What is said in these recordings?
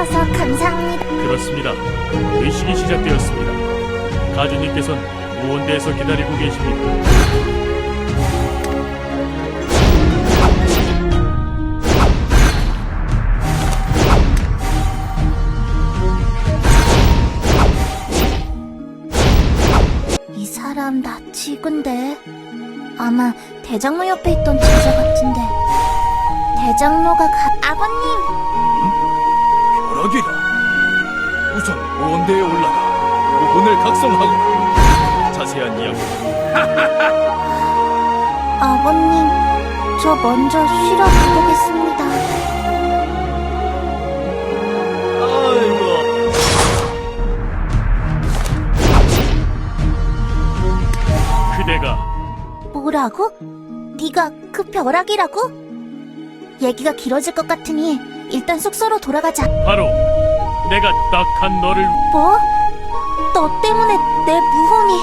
해주셔서 감사합니다. 그렇습니다. 의식이 시작되었습니다. 가주님께서는 무원대에서 기다리고 계십니다. 이 사람 나 치근데 아마 대장로 옆에 있던 제자 같은데 대장로가 가... 아버님 벼락이라. 우선 무원대에 올라가 무혼을 각성하고 자세한 이야기 아버님 저 먼저 쉬러 가보겠습니다. 아이고 그대가 뭐라고? 네가 그 벼락이라고? 얘기가 길어질 것 같으니 일단 숙소로 돌아가자. 바로 내가 딱한 너를 뭐? 너 때문에 내 무혼이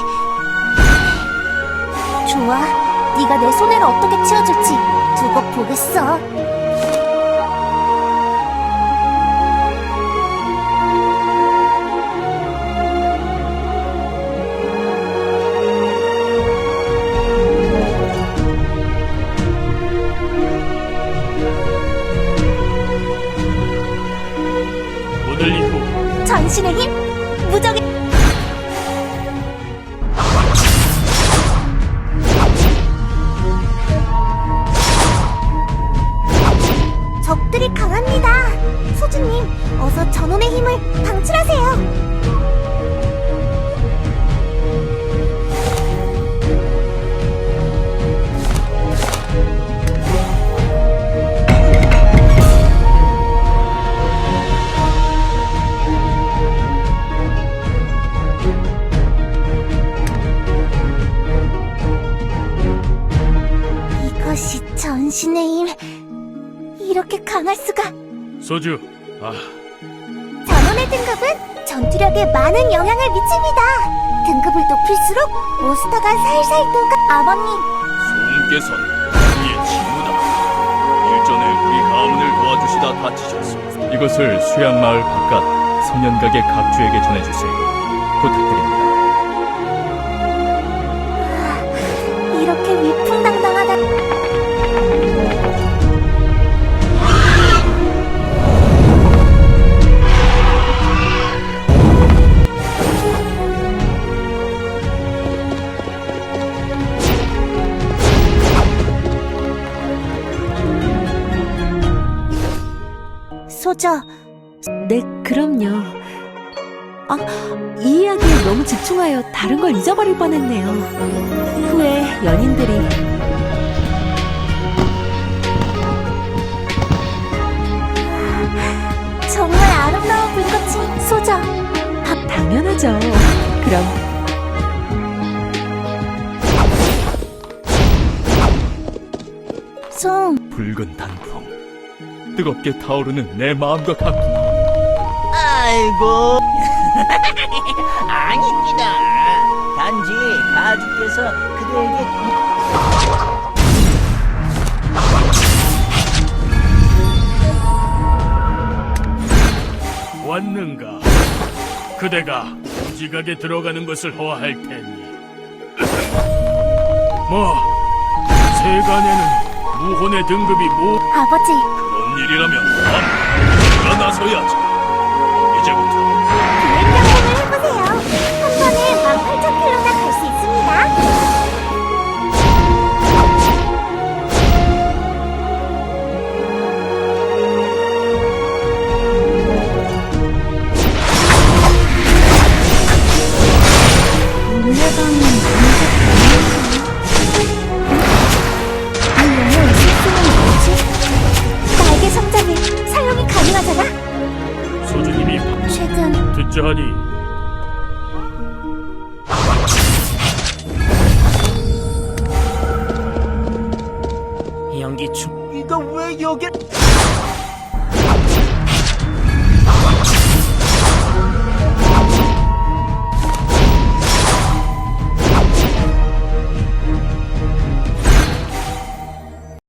좋아 네가 내 손해를 어떻게 채워줄지 두고 보겠어 전신의 힘 전신의 힘 이렇게 강할 수가? 소주. 아. 전원의 등급은 전투력에 많은 영향을 미칩니다. 등급을 높일수록 몬스터가 살살 녹아. 아버님, 소음께서는 우리의 친구다. 일전에 우리 가문을 도와주시다 다치셨소. 이것을 수양마을 바깥 성년각의 각주에게 전해주세요. 부탁드립니다 소저, 네, 그럼요. 아, 이 이야기에 너무 집중하여 다른 걸 잊어버릴 뻔했네요. 후에 연인들이 정말 아름다운 불꽃이 소저. 당연하죠. 그럼 좀 붉은 단풍 뜨겁게 타오르는 내 마음과 같구나 아이고 아닙니다 단지 가주께서 그대에게 왔는가? 그대가 지각에 들어가는 것을 허할 테니. 뭐 세간에는 무혼의 등급이 뭐 아버지, 일이라면 난 내가 나서야지 최근 듣자 하니 연기 중 이거 왜 여기